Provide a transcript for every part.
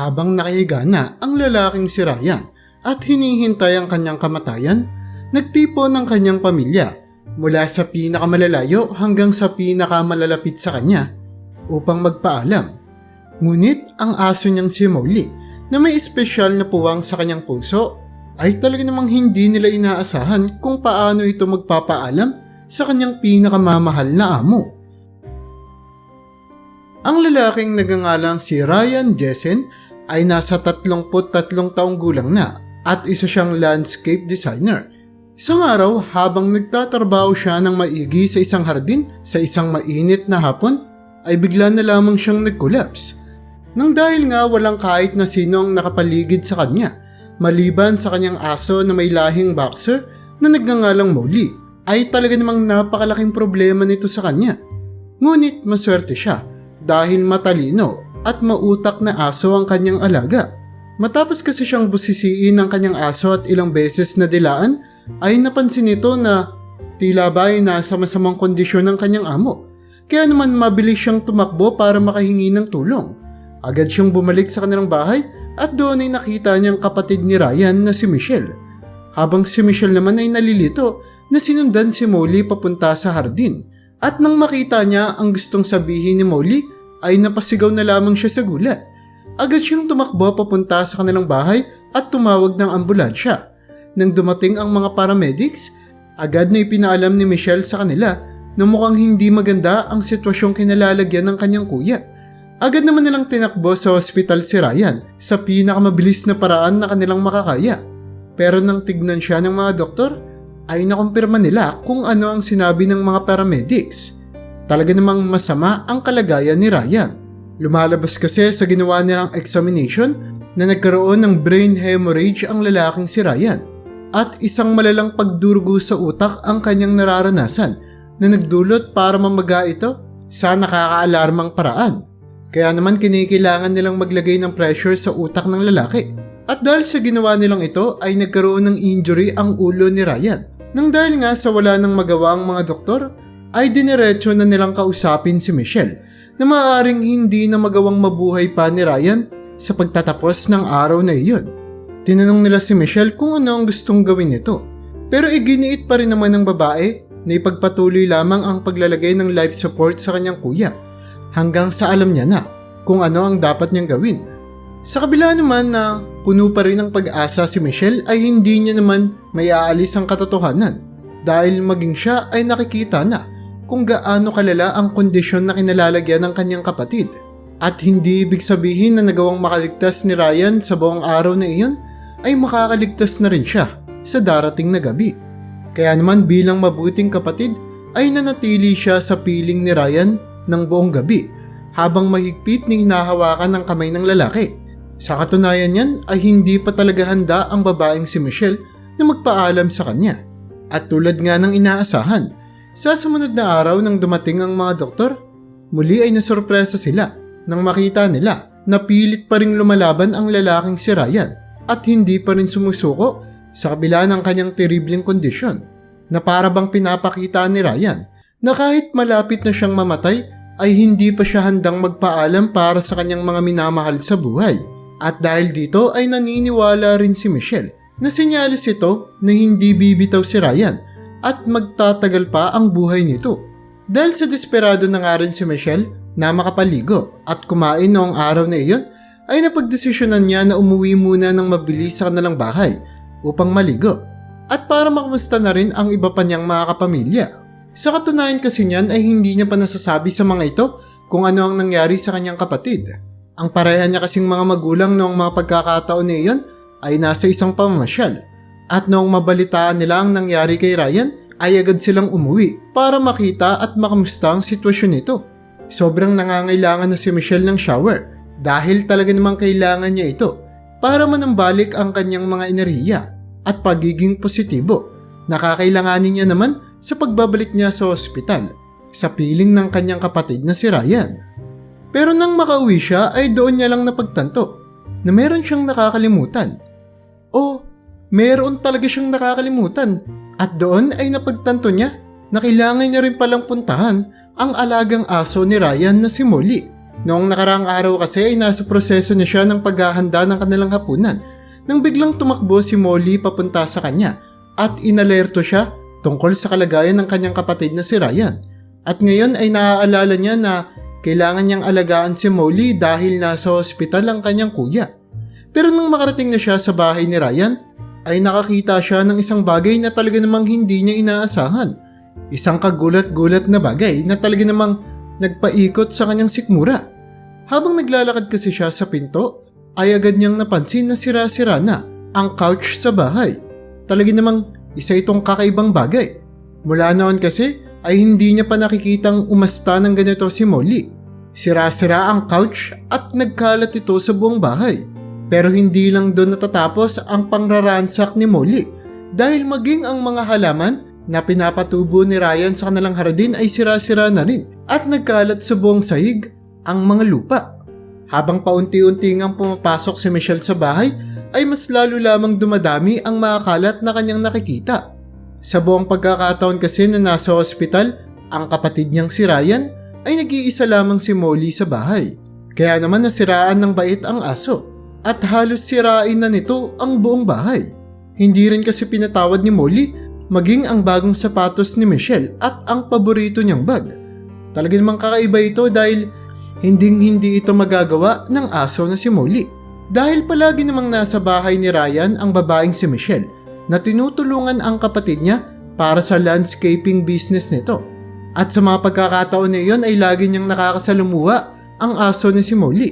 Habang nakahiga na ang lalaking si Ryan at hinihintay ang kanyang kamatayan, nagtipo ng kanyang pamilya mula sa pinakamalalayo hanggang sa pinakamalalapit sa kanya upang magpaalam. Ngunit ang aso niyang si Molly na may espesyal na puwang sa kanyang puso ay talaga namang hindi nila inaasahan kung paano ito magpapaalam sa kanyang pinakamamahal na amo. Ang lalaking nagangalang si Ryan Jessen ay nasa 33 taong gulang na at isa siyang landscape designer. Isang araw habang nagtatrabaho siya ng maigi sa isang hardin sa isang mainit na hapon ay bigla na lamang siyang nag-collapse. Nang dahil nga walang kahit na sino ang nakapaligid sa kanya maliban sa kanyang aso na may lahing boxer na nagngangalang Molly ay talaga namang napakalaking problema nito sa kanya. Ngunit maswerte siya dahil matalino at mautak na aso ang kanyang alaga. Matapos kasi siyang busisiin ng kanyang aso at ilang beses na dilaan, ay napansin nito na tila ba ay nasa masamang kondisyon ng kanyang amo. Kaya naman mabilis siyang tumakbo para makahingi ng tulong. Agad siyang bumalik sa kanilang bahay at doon ay nakita niyang kapatid ni Ryan na si Michelle. Habang si Michelle naman ay nalilito na sinundan si Molly papunta sa hardin. At nang makita niya ang gustong sabihin ni Molly ay napasigaw na lamang siya sa gulat. Agad siyang tumakbo papunta sa kanilang bahay at tumawag ng ambulansya. Nang dumating ang mga paramedics, agad na ipinaalam ni Michelle sa kanila na mukhang hindi maganda ang sitwasyong kinalalagyan ng kanyang kuya. Agad naman nilang tinakbo sa hospital si Ryan sa pinakamabilis na paraan na kanilang makakaya. Pero nang tignan siya ng mga doktor, ay nakumpirma nila kung ano ang sinabi ng mga paramedics. Talaga namang masama ang kalagayan ni Ryan. Lumalabas kasi sa ginawa nilang examination na nagkaroon ng brain hemorrhage ang lalaking si Ryan at isang malalang pagdurugo sa utak ang kanyang nararanasan na nagdulot para mamaga ito sa nakakaalarmang paraan. Kaya naman kinikilangan nilang maglagay ng pressure sa utak ng lalaki. At dahil sa ginawa nilang ito ay nagkaroon ng injury ang ulo ni Ryan. Nang dahil nga sa wala nang magawa ang mga doktor, ay diniretso na nilang kausapin si Michelle na maaaring hindi na magawang mabuhay pa ni Ryan sa pagtatapos ng araw na iyon. Tinanong nila si Michelle kung ano ang gustong gawin nito. Pero iginiit pa rin naman ng babae na ipagpatuloy lamang ang paglalagay ng life support sa kanyang kuya hanggang sa alam niya na kung ano ang dapat niyang gawin. Sa kabila naman na puno pa rin ng pag-asa si Michelle ay hindi niya naman may aalis ang katotohanan dahil maging siya ay nakikita na kung gaano kalala ang kondisyon na kinalalagyan ng kanyang kapatid. At hindi ibig sabihin na nagawang makaligtas ni Ryan sa buong araw na iyon ay makakaligtas na rin siya sa darating na gabi. Kaya naman bilang mabuting kapatid ay nanatili siya sa piling ni Ryan ng buong gabi habang mahigpit ni hinahawakan ng kamay ng lalaki. Sa katunayan niyan ay hindi pa talaga handa ang babaeng si Michelle na magpaalam sa kanya. At tulad nga ng inaasahan, sa sumunod na araw nang dumating ang mga doktor, muli ay nasurpresa sila nang makita nila na pilit pa ring lumalaban ang lalaking si Ryan at hindi pa rin sumusuko sa kabila ng kanyang terribleng kondisyon na para bang pinapakita ni Ryan na kahit malapit na siyang mamatay ay hindi pa siya handang magpaalam para sa kanyang mga minamahal sa buhay. At dahil dito ay naniniwala rin si Michelle na sinyalis ito na hindi bibitaw si Ryan at magtatagal pa ang buhay nito. Dahil sa desperado na nga rin si Michelle na makapaligo at kumain noong araw na iyon, ay napagdesisyonan niya na umuwi muna ng mabilis sa kanilang bahay upang maligo at para makamusta na rin ang iba pa niyang mga kapamilya. Sa katunayan kasi niyan ay hindi niya pa nasasabi sa mga ito kung ano ang nangyari sa kanyang kapatid. Ang pareha niya kasing mga magulang noong mga pagkakataon na iyon ay nasa isang pamamasyal at noong mabalitaan nila ang nangyari kay Ryan ay agad silang umuwi para makita at makamusta ang sitwasyon nito. Sobrang nangangailangan na si Michelle ng shower dahil talaga namang kailangan niya ito para manambalik ang kanyang mga enerhiya at pagiging positibo. Nakakailanganin niya naman sa pagbabalik niya sa ospital sa piling ng kanyang kapatid na si Ryan. Pero nang makauwi siya ay doon niya lang napagtanto na meron siyang nakakalimutan. O, meron talaga siyang nakakalimutan at doon ay napagtanto niya na kailangan niya rin palang puntahan ang alagang aso ni Ryan na si Molly. Noong nakaraang araw kasi ay nasa proseso na siya ng paghahanda ng kanilang hapunan nang biglang tumakbo si Molly papunta sa kanya at inalerto siya tungkol sa kalagayan ng kanyang kapatid na si Ryan. At ngayon ay naaalala niya na kailangan niyang alagaan si Molly dahil nasa ospital ang kanyang kuya. Pero nung makarating na siya sa bahay ni Ryan, ay nakakita siya ng isang bagay na talaga namang hindi niya inaasahan. Isang kagulat-gulat na bagay na talaga namang nagpaikot sa kanyang sikmura. Habang naglalakad kasi siya sa pinto, ay agad niyang napansin na sira-sira na ang couch sa bahay. Talaga namang isa itong kakaibang bagay. Mula noon kasi ay hindi niya pa nakikitang umasta ng ganito si Molly. Sira-sira ang couch at nagkalat ito sa buong bahay. Pero hindi lang doon natatapos ang pangraransak ni Molly dahil maging ang mga halaman na pinapatubo ni Ryan sa kanilang hardin ay sira-sira na rin at nagkalat sa buong sahig ang mga lupa. Habang paunti-unti ngang pumapasok si Michelle sa bahay, ay mas lalo lamang dumadami ang mga kalat na kanyang nakikita. Sa buong pagkakataon kasi na nasa ospital, ang kapatid niyang si Ryan ay nag-iisa lamang si Molly sa bahay. Kaya naman nasiraan ng bait ang aso at halos sirain na nito ang buong bahay. Hindi rin kasi pinatawad ni Molly maging ang bagong sapatos ni Michelle at ang paborito niyang bag. Talaga namang kakaiba ito dahil Hinding hindi ito magagawa ng aso na si Molly. Dahil palagi namang nasa bahay ni Ryan ang babaeng si Michelle na tinutulungan ang kapatid niya para sa landscaping business nito. At sa mga pagkakataon na iyon ay lagi niyang nakakasalumuha ang aso ni si Molly.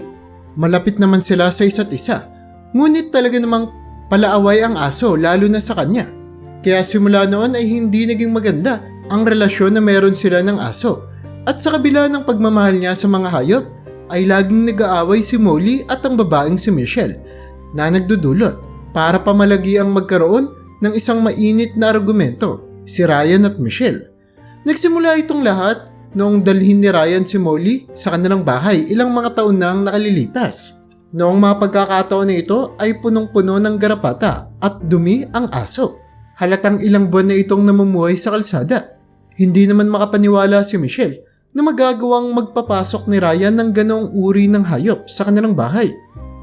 Malapit naman sila sa isa't isa. Ngunit talaga namang palaaway ang aso lalo na sa kanya. Kaya simula noon ay hindi naging maganda ang relasyon na meron sila ng aso at sa kabila ng pagmamahal niya sa mga hayop, ay laging nag-aaway si Molly at ang babaeng si Michelle na nagdudulot para pamalagi ang magkaroon ng isang mainit na argumento, si Ryan at Michelle. Nagsimula itong lahat noong dalhin ni Ryan si Molly sa kanilang bahay ilang mga taon na ang nakalilipas. Noong mga pagkakataon na ito ay punong-puno ng garapata at dumi ang aso. Halatang ilang buwan na itong namumuhay sa kalsada. Hindi naman makapaniwala si Michelle na magagawang magpapasok ni Ryan ng ganong uri ng hayop sa kanilang bahay.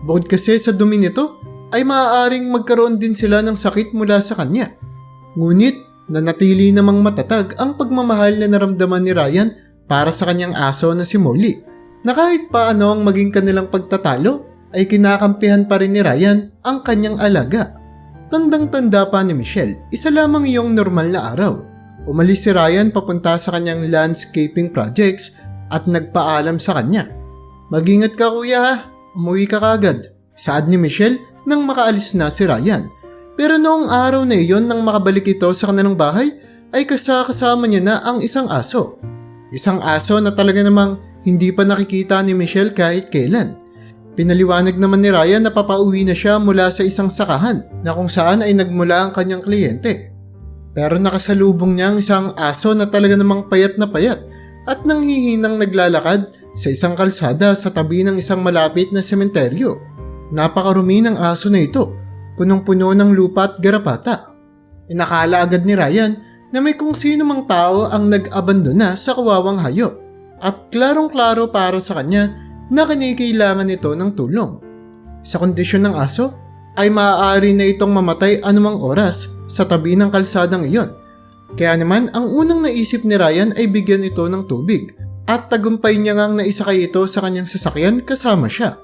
Bukod kasi sa dumi nito, ay maaaring magkaroon din sila ng sakit mula sa kanya. Ngunit, nanatili namang matatag ang pagmamahal na naramdaman ni Ryan para sa kanyang aso na si Molly. Na kahit paano ang maging kanilang pagtatalo, ay kinakampihan pa rin ni Ryan ang kanyang alaga. Tandang-tanda pa ni Michelle, isa lamang iyong normal na araw Umalis si Ryan papunta sa kanyang landscaping projects at nagpaalam sa kanya. Magingat ka kuya ha, umuwi ka kagad. Saad ni Michelle nang makaalis na si Ryan. Pero noong araw na iyon nang makabalik ito sa kanilang bahay ay kasakasama niya na ang isang aso. Isang aso na talaga namang hindi pa nakikita ni Michelle kahit kailan. Pinaliwanag naman ni Ryan na papauwi na siya mula sa isang sakahan na kung saan ay nagmula ang kanyang kliyente. Pero nakasalubong niya ang isang aso na talaga namang payat na payat at nanghihinang naglalakad sa isang kalsada sa tabi ng isang malapit na sementeryo. Napakarumi ng aso na ito, punong-puno ng lupa at garapata. Inakala agad ni Ryan na may kung sino mang tao ang nag-abandona sa kawawang hayop at klarong-klaro para sa kanya na kinikailangan ito ng tulong. Sa kondisyon ng aso, ay maaari na itong mamatay anumang oras sa tabi ng kalsadang iyon. Kaya naman ang unang naisip ni Ryan ay bigyan ito ng tubig at tagumpay niya ngang naisakay ito sa kanyang sasakyan kasama siya.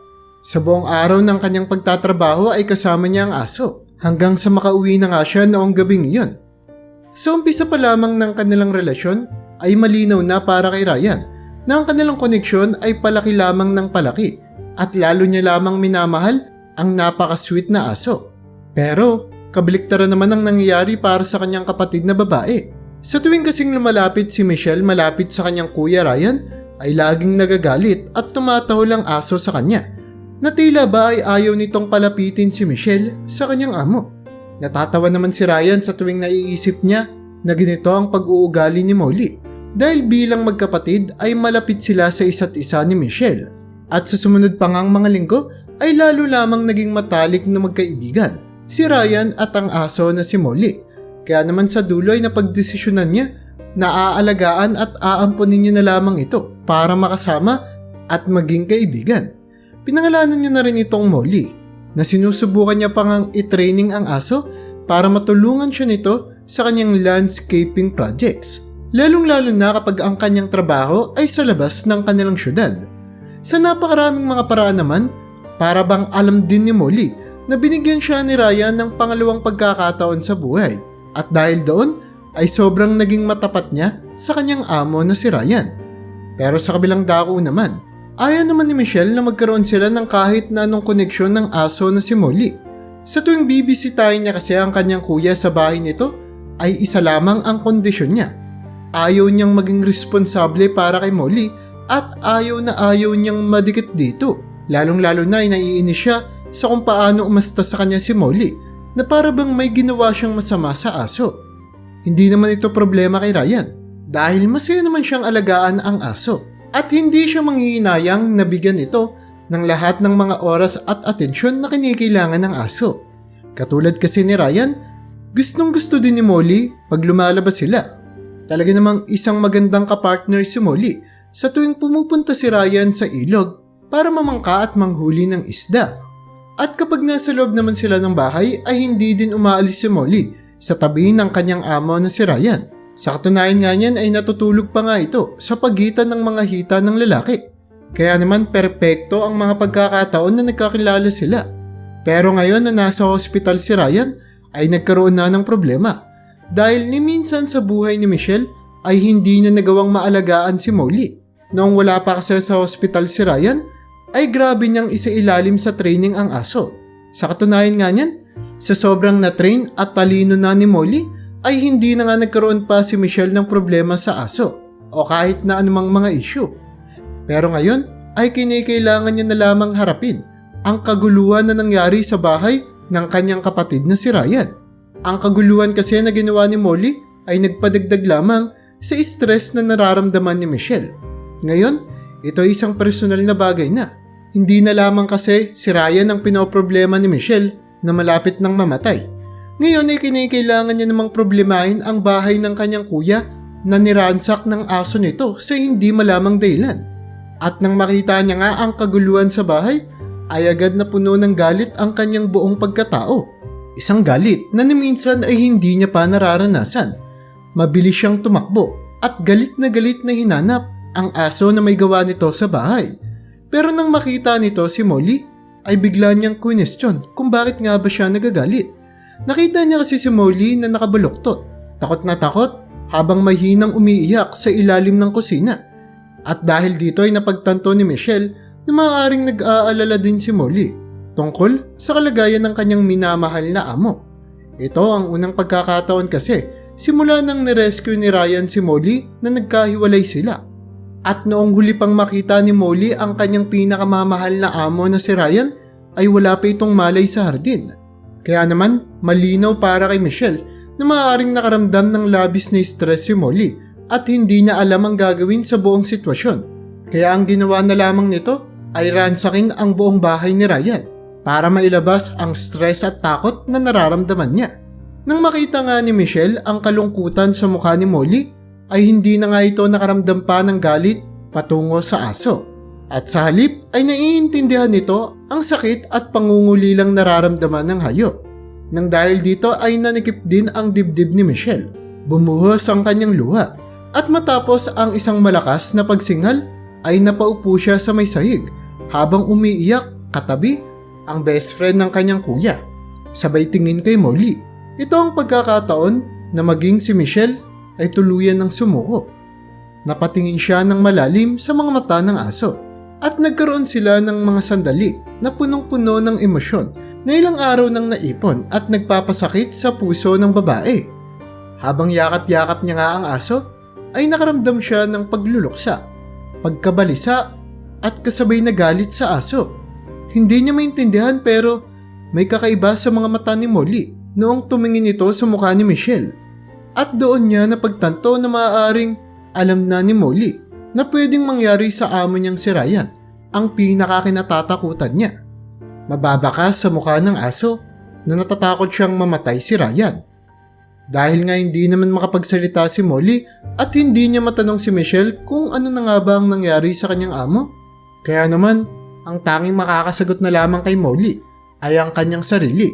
Sa buong araw ng kanyang pagtatrabaho ay kasama niya ang aso hanggang sa makauwi na nga siya noong gabing iyon. Sa umpisa pa lamang ng kanilang relasyon ay malinaw na para kay Ryan na ang kanilang koneksyon ay palaki lamang ng palaki at lalo niya lamang minamahal ang napaka-sweet na aso. Pero kabaliktaran naman ang nangyayari para sa kanyang kapatid na babae. Sa tuwing kasing lumalapit si Michelle malapit sa kanyang kuya Ryan, ay laging nagagalit at tumatahol ang aso sa kanya. Na tila ba ay ayaw nitong palapitin si Michelle sa kanyang amo. Natatawa naman si Ryan sa tuwing naiisip niya na ganito ang pag-uugali ni Molly. Dahil bilang magkapatid ay malapit sila sa isa't isa ni Michelle. At sa sumunod pa ngang mga linggo ay lalo lamang naging matalik na magkaibigan, si Ryan at ang aso na si Molly. Kaya naman sa dulo ay napagdesisyonan niya na aalagaan at aampunin niya na lamang ito para makasama at maging kaibigan. Pinangalanan niya na rin itong Molly na sinusubukan niya pang ang i-training ang aso para matulungan siya nito sa kanyang landscaping projects. Lalong-lalo na kapag ang kanyang trabaho ay sa labas ng kanilang syudad. Sa napakaraming mga paraan naman, para bang alam din ni Molly na binigyan siya ni Ryan ng pangalawang pagkakataon sa buhay. At dahil doon, ay sobrang naging matapat niya sa kanyang amo na si Ryan. Pero sa kabilang dako naman, ayaw naman ni Michelle na magkaroon sila ng kahit na anong koneksyon ng aso na si Molly. Sa tuwing bibisitahin niya kasi ang kanyang kuya sa bahay nito, ay isa lamang ang kondisyon niya. Ayaw niyang maging responsable para kay Molly at ayaw na ayaw niyang madikit dito. Lalong-lalo na ay naiinis siya sa kung paano umasta sa kanya si Molly na para bang may ginawa siyang masama sa aso. Hindi naman ito problema kay Ryan dahil masaya naman siyang alagaan ang aso at hindi siya manghihinayang na bigyan ito ng lahat ng mga oras at atensyon na kinikailangan ng aso. Katulad kasi ni Ryan, gustong gusto din ni Molly pag lumalabas sila. Talaga namang isang magandang kapartner si Molly sa tuwing pumupunta si Ryan sa ilog para mamangka at manghuli ng isda. At kapag nasa loob naman sila ng bahay ay hindi din umaalis si Molly sa tabi ng kanyang amo na si Ryan. Sa katunayan nga niyan ay natutulog pa nga ito sa pagitan ng mga hita ng lalaki. Kaya naman perpekto ang mga pagkakataon na nagkakilala sila. Pero ngayon na nasa hospital si Ryan ay nagkaroon na ng problema. Dahil ni minsan sa buhay ni Michelle ay hindi niya nagawang maalagaan si Molly. Noong wala pa kasi sa hospital si Ryan, ay grabe niyang isailalim sa training ang aso. Sa katunayan nga niyan, sa sobrang na-train at talino na ni Molly, ay hindi na nga nagkaroon pa si Michelle ng problema sa aso o kahit na anumang mga issue. Pero ngayon ay kinikailangan niya na lamang harapin ang kaguluhan na nangyari sa bahay ng kanyang kapatid na si Ryan. Ang kaguluhan kasi na ginawa ni Molly ay nagpadagdag lamang sa stress na nararamdaman ni Michelle. Ngayon, ito ay isang personal na bagay na. Hindi na lamang kasi si Ryan ang pinoproblema ni Michelle na malapit ng mamatay. Ngayon ay kinikailangan niya namang problemahin ang bahay ng kanyang kuya na niransak ng aso nito sa hindi malamang dahilan. At nang makita niya nga ang kaguluhan sa bahay, ay agad na puno ng galit ang kanyang buong pagkatao. Isang galit na minsan ay hindi niya pa nararanasan. Mabilis siyang tumakbo at galit na galit na hinanap ang aso na may gawa nito sa bahay. Pero nang makita nito si Molly, ay bigla niyang question kung bakit nga ba siya nagagalit. Nakita niya kasi si Molly na nakabaluktot. Takot na takot habang mahinang umiiyak sa ilalim ng kusina. At dahil dito ay napagtanto ni Michelle na maaaring nag-aalala din si Molly tungkol sa kalagayan ng kanyang minamahal na amo. Ito ang unang pagkakataon kasi simula nang nirescue ni Ryan si Molly na nagkahiwalay sila. At noong huli pang makita ni Molly ang kanyang pinakamamahal na amo na si Ryan, ay wala pa itong malay sa hardin. Kaya naman, malinaw para kay Michelle na maaaring nakaramdam ng labis na stress si Molly at hindi niya alam ang gagawin sa buong sitwasyon. Kaya ang ginawa na lamang nito ay ransaking ang buong bahay ni Ryan para mailabas ang stress at takot na nararamdaman niya. Nang makita nga ni Michelle ang kalungkutan sa mukha ni Molly, ay hindi na nga ito nakaramdam pa ng galit patungo sa aso. At sa halip ay naiintindihan nito ang sakit at pangungulilang nararamdaman ng hayop. Nang dahil dito ay nanikip din ang dibdib ni Michelle. Bumuhos ang kanyang luha. At matapos ang isang malakas na pagsingal ay napaupo siya sa may sahig habang umiiyak katabi ang best friend ng kanyang kuya. Sabay tingin kay Molly. Ito ang pagkakataon na maging si Michelle ay tuluyan ng sumuko. Napatingin siya ng malalim sa mga mata ng aso at nagkaroon sila ng mga sandali na punong-puno ng emosyon na ilang araw nang naipon at nagpapasakit sa puso ng babae. Habang yakap-yakap niya nga ang aso, ay nakaramdam siya ng pagluluksa, pagkabalisa at kasabay na galit sa aso. Hindi niya maintindihan pero may kakaiba sa mga mata ni Molly noong tumingin ito sa mukha ni Michelle. At doon niya napagtanto na maaaring alam na ni Molly na pwedeng mangyari sa amo niyang si Ryan ang pinakakinatatakutan niya. Mababakas sa mukha ng aso na natatakot siyang mamatay si Ryan. Dahil nga hindi naman makapagsalita si Molly at hindi niya matanong si Michelle kung ano na nga ba ang nangyari sa kanyang amo, Kaya naman, ang tanging makakasagot na lamang kay Molly ay ang kanyang sarili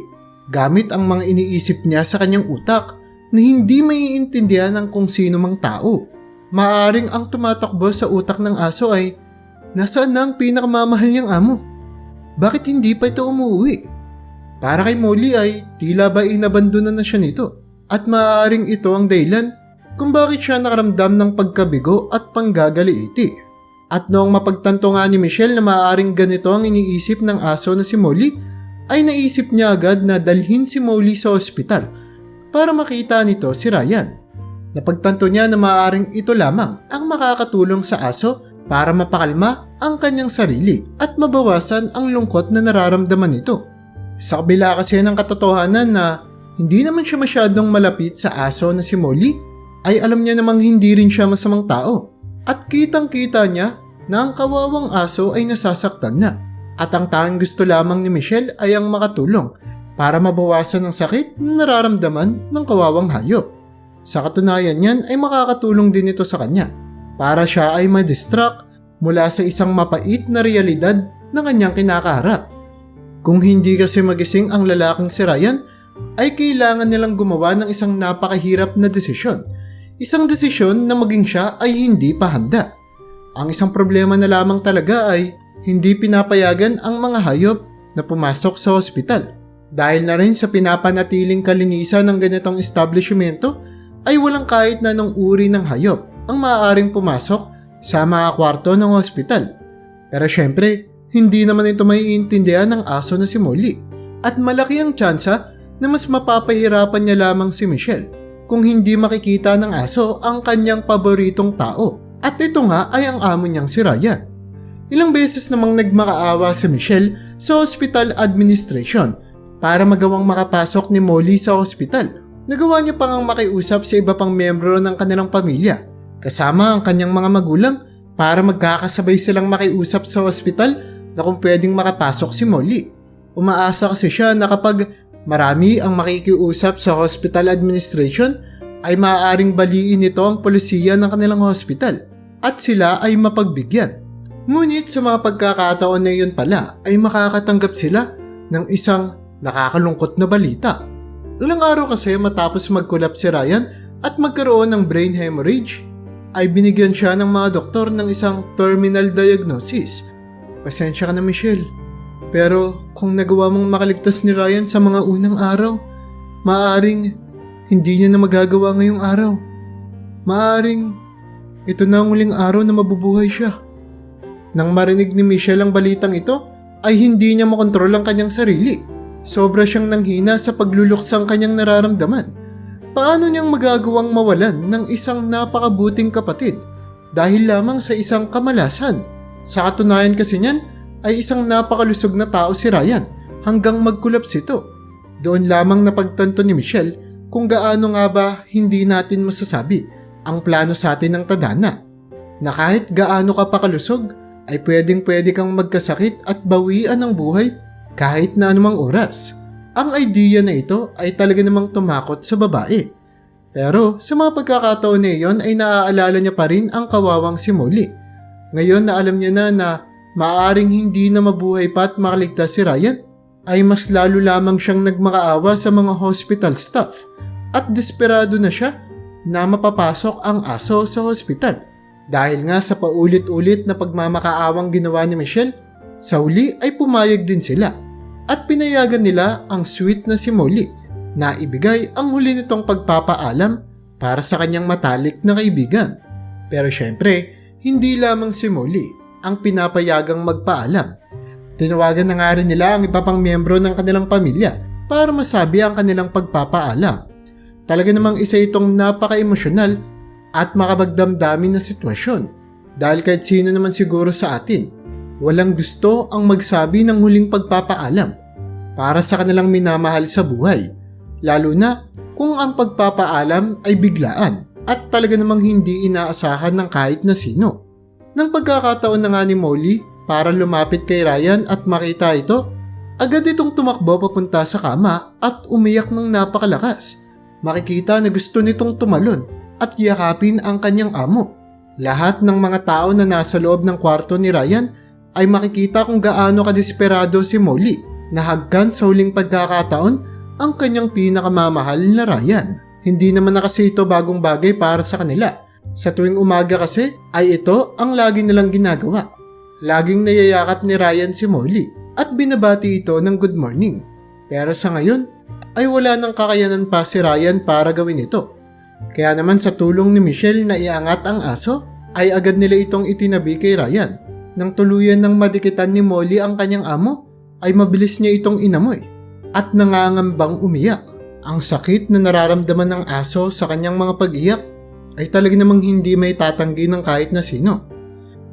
gamit ang mga iniisip niya sa kanyang utak na hindi maiintindihan ng kung sino mang tao. Maaring ang tumatakbo sa utak ng aso ay, nasaan na ang pinakamamahal niyang amo? Bakit hindi pa ito umuwi? Para kay Molly ay tila ba inabandonan na siya nito at maaaring ito ang dahilan kung bakit siya nakaramdam ng pagkabigo at panggagaliiti. At noong mapagtanto nga ni Michelle na maaaring ganito ang iniisip ng aso na si Molly, ay naisip niya agad na dalhin si Molly sa ospital para makita nito si Ryan. Napagtanto niya na maaaring ito lamang ang makakatulong sa aso para mapakalma ang kanyang sarili at mabawasan ang lungkot na nararamdaman nito. Sa kabila kasi ng katotohanan na hindi naman siya masyadong malapit sa aso na si Molly, ay alam niya namang hindi rin siya masamang tao. At kitang kita niya na ang kawawang aso ay nasasaktan na. At ang tanging gusto lamang ni Michelle ay ang makatulong para mabawasan ang sakit na nararamdaman ng kawawang hayop. Sa katunayan niyan ay makakatulong din ito sa kanya para siya ay ma-distract mula sa isang mapait na realidad na kanyang kinakaharap. Kung hindi kasi magising ang lalaking si Ryan, ay kailangan nilang gumawa ng isang napakahirap na desisyon. Isang desisyon na maging siya ay hindi pa handa. Ang isang problema na lamang talaga ay hindi pinapayagan ang mga hayop na pumasok sa ospital. Dahil na rin sa pinapanatiling kalinisan ng ganitong establishmento ay walang kahit na nung uri ng hayop ang maaaring pumasok sa mga kwarto ng ospital. Pero syempre, hindi naman ito maiintindihan ng aso na si Molly at malaki ang tsansa na mas mapapahirapan niya lamang si Michelle kung hindi makikita ng aso ang kanyang paboritong tao. At ito nga ay ang amo niyang si Ryan. Ilang beses namang nagmakaawa si Michelle sa hospital administration para magawang makapasok ni Molly sa hospital. Nagawa niya pang ang makiusap sa iba pang membro ng kanilang pamilya, kasama ang kanyang mga magulang para magkakasabay silang makiusap sa hospital na kung pwedeng makapasok si Molly. Umaasa kasi siya na kapag marami ang makikiusap sa hospital administration ay maaaring baliin nito ang polisiya ng kanilang hospital at sila ay mapagbigyan. Ngunit sa mga pagkakataon na yun pala ay makakatanggap sila ng isang nakakalungkot na balita. Ilang araw kasi matapos magkulap si Ryan at magkaroon ng brain hemorrhage, ay binigyan siya ng mga doktor ng isang terminal diagnosis. Pasensya ka na Michelle, pero kung nagawa mong makaligtas ni Ryan sa mga unang araw, maaring hindi niya na magagawa ngayong araw. Maaring ito na ang uling araw na mabubuhay siya. Nang marinig ni Michelle ang balitang ito, ay hindi niya makontrol ang kanyang sarili. Sobra siyang nanghina sa pagluluksang kanyang nararamdaman. Paano niyang magagawang mawalan ng isang napakabuting kapatid dahil lamang sa isang kamalasan? Sa katunayan kasi niyan ay isang napakalusog na tao si Ryan hanggang magkulaps ito. Doon lamang napagtanto ni Michelle kung gaano nga ba hindi natin masasabi ang plano sa atin ng tadhana. Na kahit gaano ka pakalusog ay pwedeng pwede kang magkasakit at bawian ng buhay kahit na anumang oras. Ang idea na ito ay talaga namang tumakot sa babae. Pero sa mga pagkakataon na iyon ay naaalala niya pa rin ang kawawang si Molly. Ngayon na alam niya na na maaring hindi na mabuhay pa at makaligtas si Ryan, ay mas lalo lamang siyang nagmakaawa sa mga hospital staff at desperado na siya na mapapasok ang aso sa hospital. Dahil nga sa paulit-ulit na pagmamakaawang ginawa ni Michelle, sa huli ay pumayag din sila at pinayagan nila ang sweet na si Molly na ibigay ang huli nitong pagpapaalam para sa kanyang matalik na kaibigan. Pero syempre, hindi lamang si Molly ang pinapayagang magpaalam. Tinawagan na nga rin nila ang iba pang miyembro ng kanilang pamilya para masabi ang kanilang pagpapaalam. Talaga namang isa itong napaka-emosyonal at makabagdamdamin na sitwasyon. Dahil kahit sino naman siguro sa atin, walang gusto ang magsabi ng huling pagpapaalam para sa kanilang minamahal sa buhay. Lalo na kung ang pagpapaalam ay biglaan at talaga namang hindi inaasahan ng kahit na sino. Nang pagkakataon na nga ni Molly para lumapit kay Ryan at makita ito, agad itong tumakbo papunta sa kama at umiyak ng napakalakas. Makikita na gusto nitong tumalon at yakapin ang kanyang amo. Lahat ng mga tao na nasa loob ng kwarto ni Ryan ay makikita kung gaano kadesperado si Molly na hagkan sa huling pagkakataon ang kanyang pinakamamahal na Ryan. Hindi naman na kasi ito bagong bagay para sa kanila. Sa tuwing umaga kasi ay ito ang lagi nilang ginagawa. Laging nayayakap ni Ryan si Molly at binabati ito ng good morning. Pero sa ngayon ay wala nang kakayanan pa si Ryan para gawin ito. Kaya naman sa tulong ni Michelle na iangat ang aso, ay agad nila itong itinabi kay Ryan. Nang tuluyan ng madikitan ni Molly ang kanyang amo, ay mabilis niya itong inamoy at nangangambang umiyak. Ang sakit na nararamdaman ng aso sa kanyang mga pag-iyak ay talaga namang hindi may tatanggi ng kahit na sino.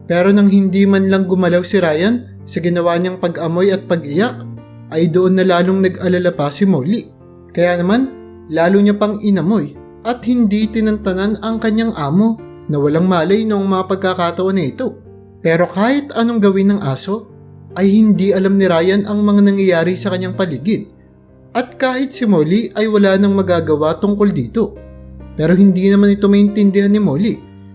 Pero nang hindi man lang gumalaw si Ryan sa ginawa niyang pag-amoy at pag-iyak, ay doon na lalong nag-alala pa si Molly. Kaya naman, lalo niya pang inamoy at hindi tinantanan ang kanyang amo na walang malay noong mga pagkakataon na ito. Pero kahit anong gawin ng aso, ay hindi alam ni Ryan ang mga nangyayari sa kanyang paligid. At kahit si Molly ay wala nang magagawa tungkol dito. Pero hindi naman ito maintindihan ni Molly.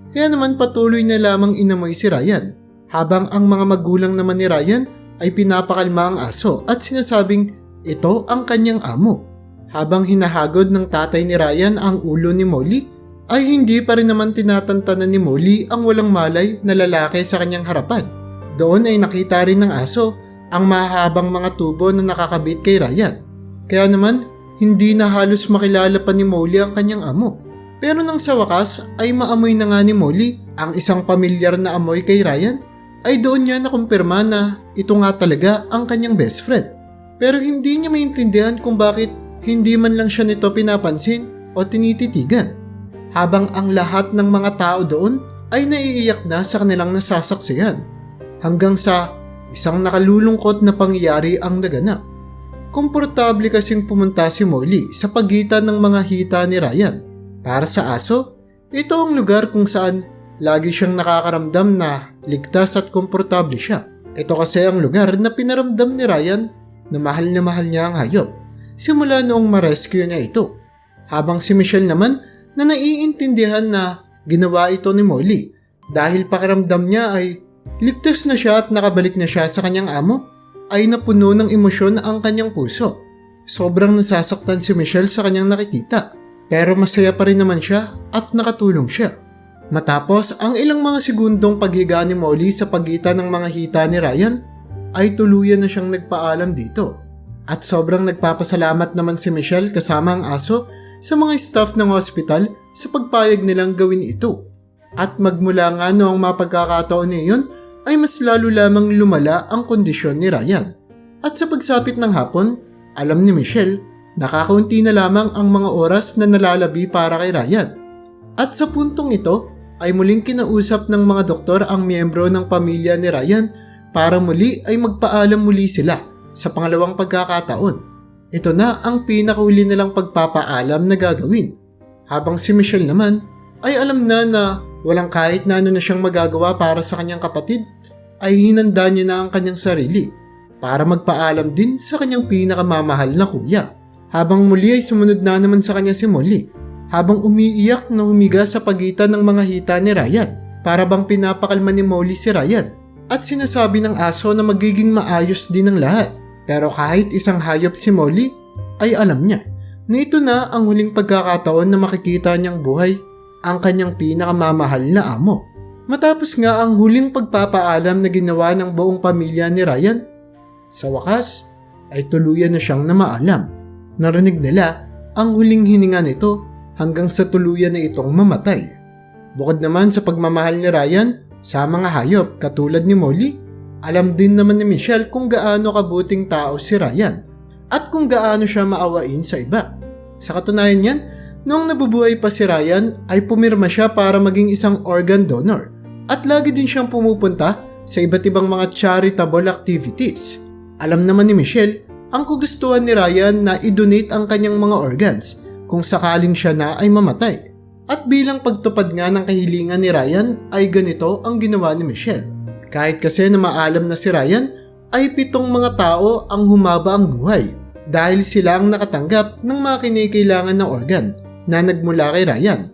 Kaya naman patuloy na lamang inamoy si Ryan. Habang ang mga magulang naman ni Ryan ay pinapakalma ang aso at sinasabing ito ang kanyang amo. Habang hinahagod ng tatay ni Ryan ang ulo ni Molly, ay hindi pa rin naman tinatantanan ni Molly ang walang malay na lalaki sa kanyang harapan. Doon ay nakita rin ng aso ang mahabang mga tubo na nakakabit kay Ryan. Kaya naman, hindi na halos makilala pa ni Molly ang kanyang amo. Pero nang sa wakas ay maamoy na nga ni Molly ang isang pamilyar na amoy kay Ryan, ay doon niya nakumpirma na ito nga talaga ang kanyang best friend. Pero hindi niya maintindihan kung bakit hindi man lang siya nito pinapansin o tinititigan habang ang lahat ng mga tao doon ay naiiyak na sa kanilang nasasaksihan. Hanggang sa isang nakalulungkot na pangyayari ang naganap. Komportable kasing pumunta si Molly sa pagitan ng mga hita ni Ryan. Para sa aso, ito ang lugar kung saan lagi siyang nakakaramdam na ligtas at komportable siya. Ito kasi ang lugar na pinaramdam ni Ryan na mahal na mahal niya ang hayop simula noong ma-rescue niya ito. Habang si Michelle naman na naiintindihan na ginawa ito ni Molly dahil pakiramdam niya ay ligtas na siya at nakabalik na siya sa kanyang amo ay napuno ng emosyon ang kanyang puso. Sobrang nasasaktan si Michelle sa kanyang nakikita pero masaya pa rin naman siya at nakatulong siya. Matapos ang ilang mga segundong paghiga ni Molly sa pagitan ng mga hita ni Ryan ay tuluyan na siyang nagpaalam dito. At sobrang nagpapasalamat naman si Michelle kasama ang aso sa mga staff ng hospital sa pagpayag nilang gawin ito. At magmula nga noong mapagkakataon na iyon ay mas lalo lamang lumala ang kondisyon ni Ryan. At sa pagsapit ng hapon, alam ni Michelle, nakakaunti na lamang ang mga oras na nalalabi para kay Ryan. At sa puntong ito, ay muling kinausap ng mga doktor ang miyembro ng pamilya ni Ryan para muli ay magpaalam muli sila sa pangalawang pagkakataon. Ito na ang pinakahuli nilang pagpapaalam na gagawin. Habang si Michelle naman ay alam na na walang kahit na ano na siyang magagawa para sa kanyang kapatid ay hinanda niya na ang kanyang sarili para magpaalam din sa kanyang pinakamamahal na kuya. Habang muli ay sumunod na naman sa kanya si Molly habang umiiyak na humiga sa pagitan ng mga hita ni Ryan para bang pinapakalma ni Molly si Ryan at sinasabi ng aso na magiging maayos din ang lahat. Pero kahit isang hayop si Molly, ay alam niya na ito na ang huling pagkakataon na makikita niyang buhay ang kanyang pinakamamahal na amo. Matapos nga ang huling pagpapaalam na ginawa ng buong pamilya ni Ryan, sa wakas ay tuluyan na siyang namaalam. Narinig nila ang huling hininga nito hanggang sa tuluyan na itong mamatay. Bukod naman sa pagmamahal ni Ryan sa mga hayop katulad ni Molly, alam din naman ni Michelle kung gaano kabuting tao si Ryan at kung gaano siya maawain sa iba. Sa katunayan niyan, noong nabubuhay pa si Ryan ay pumirma siya para maging isang organ donor at lagi din siyang pumupunta sa iba't ibang mga charitable activities. Alam naman ni Michelle ang kugustuhan ni Ryan na i-donate ang kanyang mga organs kung sakaling siya na ay mamatay. At bilang pagtupad nga ng kahilingan ni Ryan ay ganito ang ginawa ni Michelle. Kahit kasi na maalam na si Ryan, ay pitong mga tao ang humaba ang buhay dahil sila ang nakatanggap ng mga kinikailangan na organ na nagmula kay Ryan.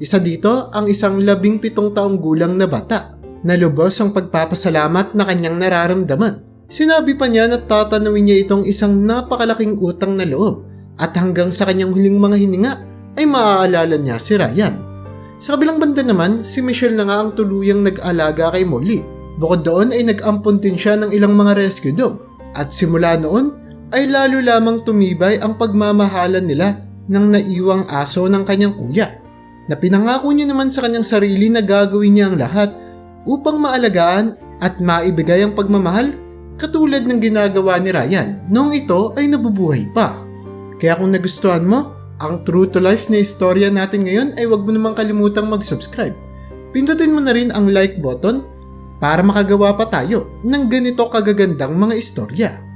Isa dito ang isang labing pitong taong gulang na bata. Nalubos ang pagpapasalamat na kanyang nararamdaman. Sinabi pa niya na tatanawin niya itong isang napakalaking utang na loob at hanggang sa kanyang huling mga hininga ay maaalala niya si Ryan. Sa kabilang banda naman, si Michelle na nga ang tuluyang nag-alaga kay Molly. Bukod doon ay nag-ampon din siya ng ilang mga rescue dog at simula noon ay lalo lamang tumibay ang pagmamahalan nila ng naiwang aso ng kanyang kuya na pinangako niya naman sa kanyang sarili na gagawin niya ang lahat upang maalagaan at maibigay ang pagmamahal katulad ng ginagawa ni Ryan noong ito ay nabubuhay pa. Kaya kung nagustuhan mo ang true to life na istorya natin ngayon ay huwag mo namang kalimutang mag-subscribe. Pindutin mo na rin ang like button para makagawa pa tayo ng ganito kagagandang mga istorya.